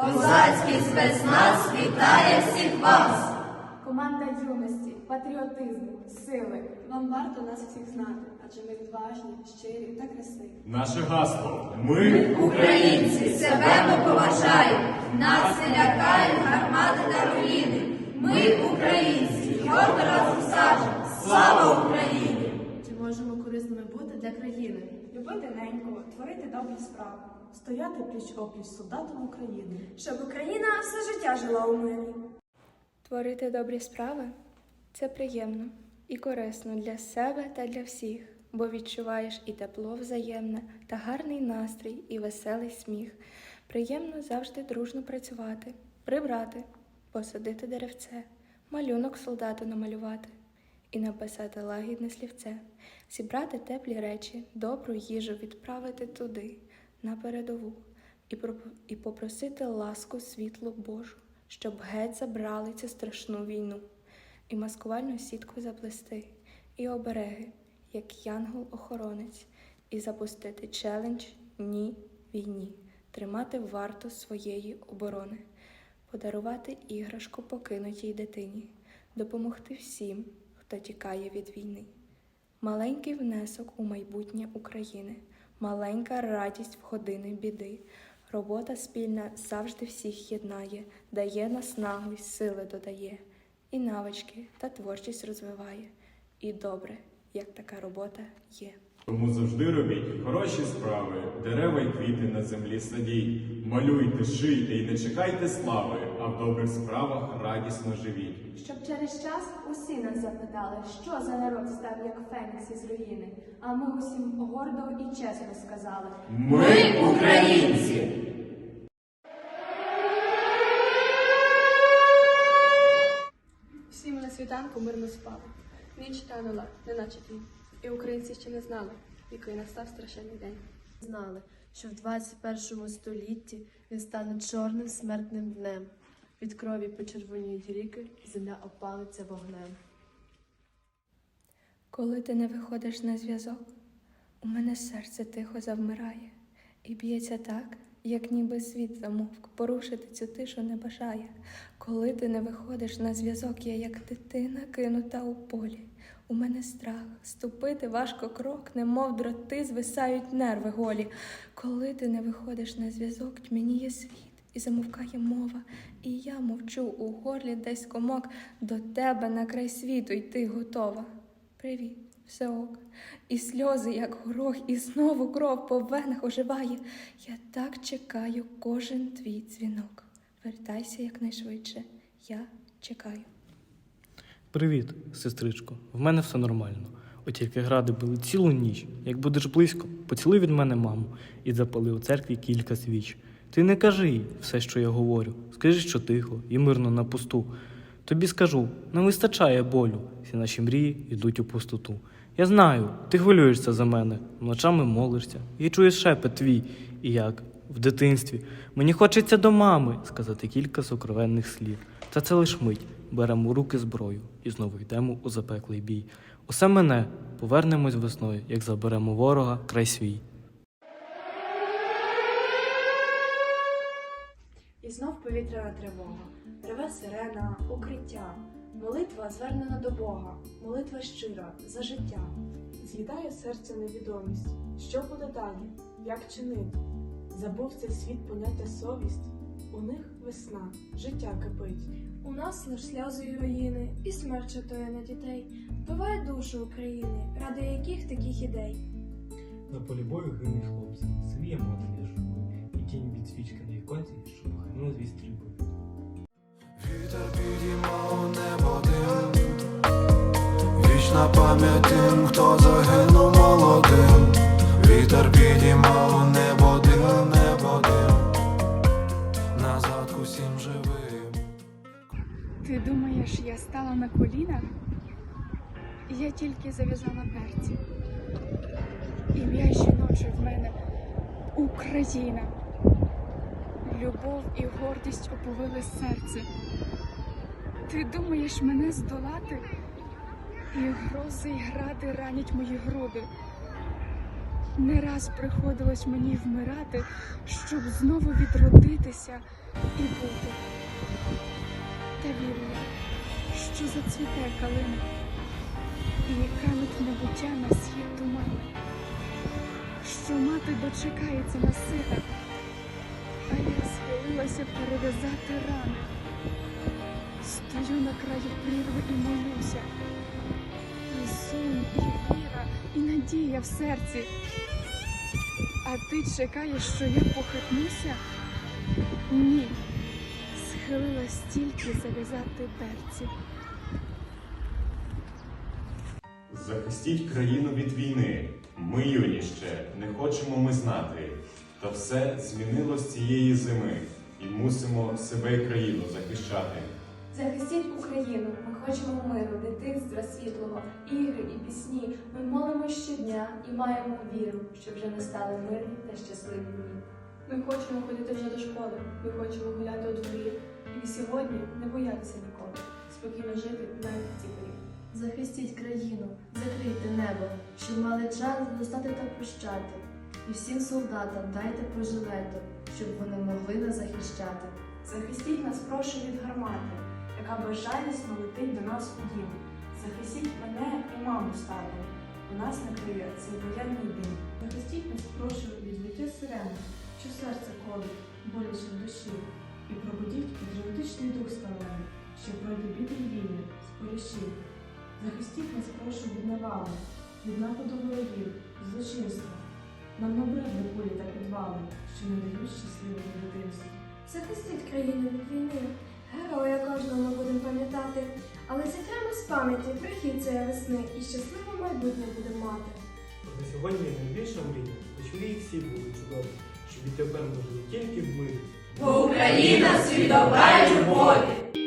Козацький спецназ вітає всіх вас! Команда юності, патріотизму, сили. Вам варто нас всіх знати, адже ми відважні, щирі та красиві. Наше гасло Ми Українці себе ми поважаємо, нас не лякають гармати та руїни. Ми українці, гордо разом сажем. Слава Україні! Чи можемо корисними бути для країни? Любити неньку, творити добрі справи. Стояти пліч опліч солдатом України. Щоб Україна все життя жила у мирі. Творити добрі справи це приємно і корисно для себе та для всіх, бо відчуваєш і тепло взаємне, та гарний настрій, і веселий сміх. Приємно завжди дружно працювати, прибрати, посадити деревце, малюнок солдату намалювати і написати лагідне слівце, зібрати теплі речі, добру їжу відправити туди, на передову, і, попросити ласку світлу Божу, щоб геть забрали цю страшну війну, і маскувальну сітку заплести, і обереги, як янгол-охоронець, і запустити челендж Ні війні, тримати варту своєї оборони, подарувати іграшку покинутій дитині, допомогти всім, хто тікає від війни. Маленький внесок у майбутнє України, маленька радість в години біди. Робота спільна завжди всіх єднає, дає наснагу сили додає, і навички та творчість розвиває. І добре, як така робота є. Тому завжди робіть хороші справи, дерева й квіти на землі садіть. Малюйте, шийте і не чекайте слави, а в добрих справах радісно живіть. Щоб через час усі нас запитали, що за народ став як Фенікс із руїни, а ми усім гордо і чесно сказали. Ми українці! Всі ми на світанку мирно спали. Ніч танула, неначе тінь. І українці ще не знали, який настав страшенний день. знали, що в 21 столітті він стане чорним смертним днем. Від крові почервоніють ріки, земля опалиться вогнем. Коли ти не виходиш на зв'язок, у мене серце тихо завмирає і б'ється так, як ніби світ замовк, порушити цю тишу не бажає. Коли ти не виходиш на зв'язок, я як дитина кинута у полі. У мене страх, ступити важко крок, немов дроти, звисають нерви голі. Коли ти не виходиш на зв'язок, тьмяніє світ, і замовкає мова, і я мовчу у горлі десь комок, до тебе на край світу йти готова. Привіт, все ок. І сльози, як горох, і знову кров по венах оживає. Я так чекаю кожен твій дзвінок. Вертайся якнайшвидше. Я чекаю. Привіт, сестричко. В мене все нормально. От тільки гради били цілу ніч. Як будеш близько, поцілуй від мене маму і запали у церкві кілька свіч. Ти не кажи їй все, що я говорю. Скажи, що тихо і мирно на пусту. Тобі скажу, не вистачає болю. Всі наші мрії йдуть у пустоту. Я знаю, ти хвилюєшся за мене, ночами молишся, і чуєш шепет твій, і як в дитинстві. Мені хочеться до мами сказати кілька сокровенних слів. Та це лиш мить. Беремо у руки зброю і знову йдемо у запеклий бій. Усе мене повернемось весною, як заберемо ворога край свій. І знов повітряна тривога, реве сирена, укриття, молитва звернена до Бога, молитва щира за життя. З'їдає серце невідомість. Що буде далі? Як чинити? Забув цей світ поняття совість. У них весна, життя кипить. У нас лиш сльози й руїни, і смерть чатує на дітей. Вбиває душу України, ради яких таких ідей. На полі бою гинуть хлопці, сивіє мати шуби, і тінь від свічки на іконці, щоб хлинули дві стрільби. Вічна пам'ять тим, хто загинув молодим Вітер підіймав небо дим, небо дим Назад усім живим Ти думаєш, я стала на коліна? Я тільки зав'язала перці. Ім'я жіноче в мене Україна. Любов і гордість оповили серце. Ти думаєш мене здолати? І грози й гради ранять мої груди. Не раз приходилось мені вмирати, щоб знову відродитися і бути. Та вірю, я, що зацвіте калина і кануть небуття на схід тумани, що мати дочекається на сина, а я схилилася перев'язати рани. Стою на краю прірви і молюся. І сон, і віра, і надія в серці. А ти чекаєш, що я похитнуся? Ні. Схилилась тільки зав'язати берці. Захистіть країну від війни. Ми юні ще не хочемо ми знати. Та все змінилось цієї зими, і мусимо себе і країну захищати. Захистіть Україну, ми хочемо миру, дитинства світлого, ігри і пісні. Ми молимо щодня і маємо віру, що вже настали мирні та щасливі дні. Ми хочемо ходити вже до школи, ми хочемо гуляти у дворі. І сьогодні не боятися ніколи, спокійно жити навіть в ці порі. Захистіть країну, закрийте небо, щоб мали час достати та прощати. І всім солдатам дайте по жилету, щоб вони могли нас захищати. Захистіть нас, прошу, від гармати, яка безжалісно летить до нас у дім. Захистіть мене і маму з татом. У нас накриє цей воєнний дим. Захистіть нас, прошу, від віття сирени, що серце колить, боляче в душі. І пробудіть патріотичний дух сталевий, що пройде біди й війни, споріші. Захистіть нас, прошу, від навали, від нападу ворогів, злочинства. Нам набридли кулі та підвали, що не дають щасливого дитинства. Захистіть країну від війни. Героя кожного ми будемо пам'ятати, але зітремо з пам'яті прихід цієї весни і щасливе майбутнє будемо мати. Проте сьогодні найбільша мрія, хоч мрії всі були чудові, щоб від тебе можна тільки в мирі. Бо Україна свій любові.